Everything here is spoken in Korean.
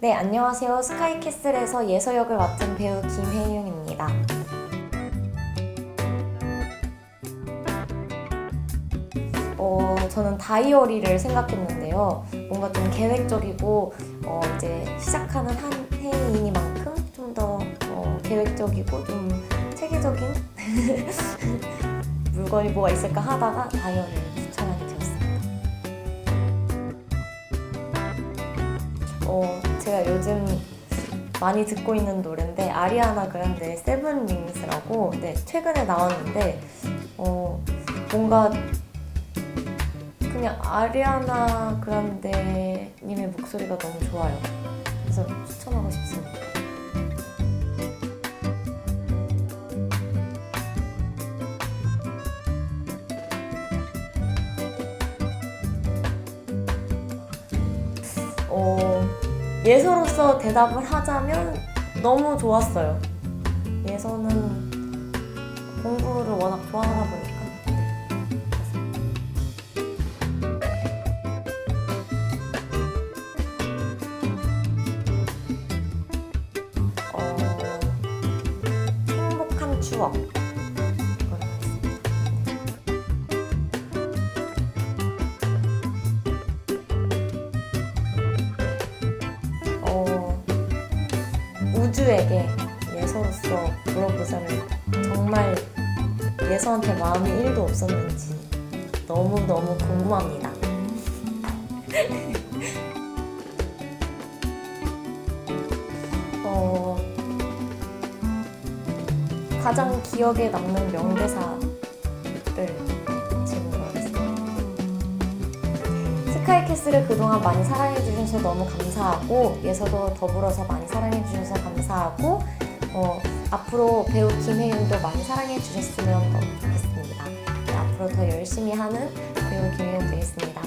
네, 안녕하세요. 스카이캐슬에서 예서 역을 맡은 배우 김혜윤입니다. 어, 저는 다이어리를 생각했는데요. 뭔가 좀 계획적이고 어, 이제 시작하는 한 해이니만큼 좀 더 어, 계획적이고 좀 체계적인 물건이 뭐가 있을까 하다가 다이어리를 요즘 많이 듣고 있는 노래인데 아리아나 그란데의 세븐 링스라고 네, 최근에 나왔는데 어, 뭔가 그냥 아리아나 그란데 님의 목소리가 너무 좋아요. 그래서 추천하고 싶습니다. 어, 예서로서 대답을 하자면 너무 좋았어요. 예서는 공부를 워낙 좋아하다 보니까. 어, 행복한 추억. 우주에게 예서로서 물어보자면 정말 예서한테 마음이 1도 없었는지 너무너무 궁금합니다. 어, 가장 기억에 남는 명대사 스카이캐슬을 그동안 많이 사랑해주셔서 너무 감사하고 예서도 더불어서 많이 사랑해주셔서 감사하고 어, 앞으로 배우 김혜윤도 많이 사랑해주셨으면 너무 좋겠습니다. 네, 앞으로 더 열심히 하는 배우 김혜윤 되겠습니다.